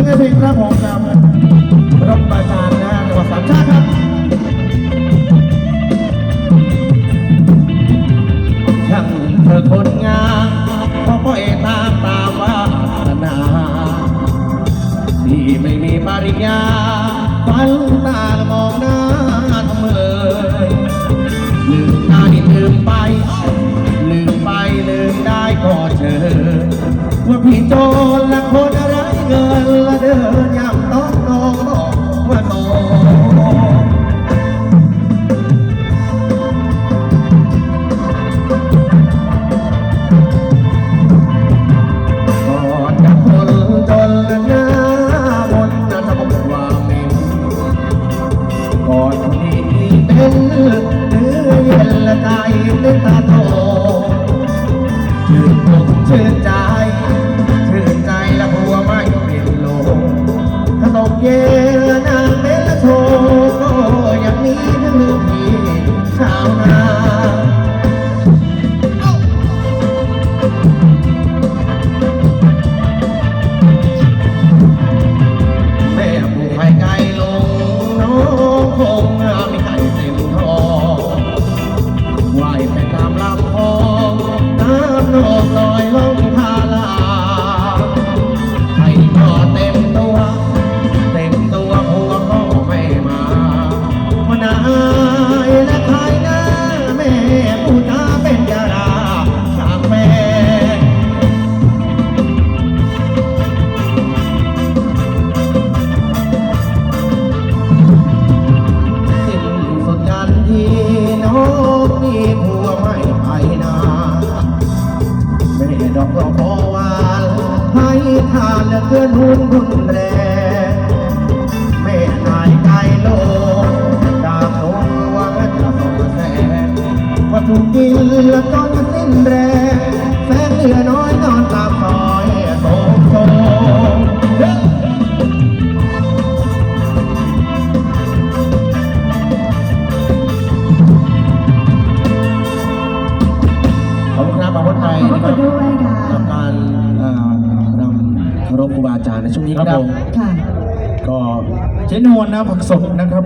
ซึ่งไอ้เพลงครับผมกับรบประจานนะฮะจัว่าสามชาติครับช่างเธอคนงามเพราะพ่อเอตาตาวาสนาที่ไม่มีปริญญาฝันตามองหน้าทำเลยลืมตาดินลืมไป ได้เต้นตาโต no, no, no, ให้ทานเกื้อนุนรุนแรงแม่นายไกลโลดาโงวังจะส่งแสงว่าถูกกินแล้วจนสิ้นแรงแสงเหลือน้อยนอนตามซอยโสมโสมเด้อปอบคุณครัอาวุธไทยนะครับกับการ เคารพครูบาอาจารย์ในช่วงนี้ครับผมก็เจนวนนะผักสดนะครับ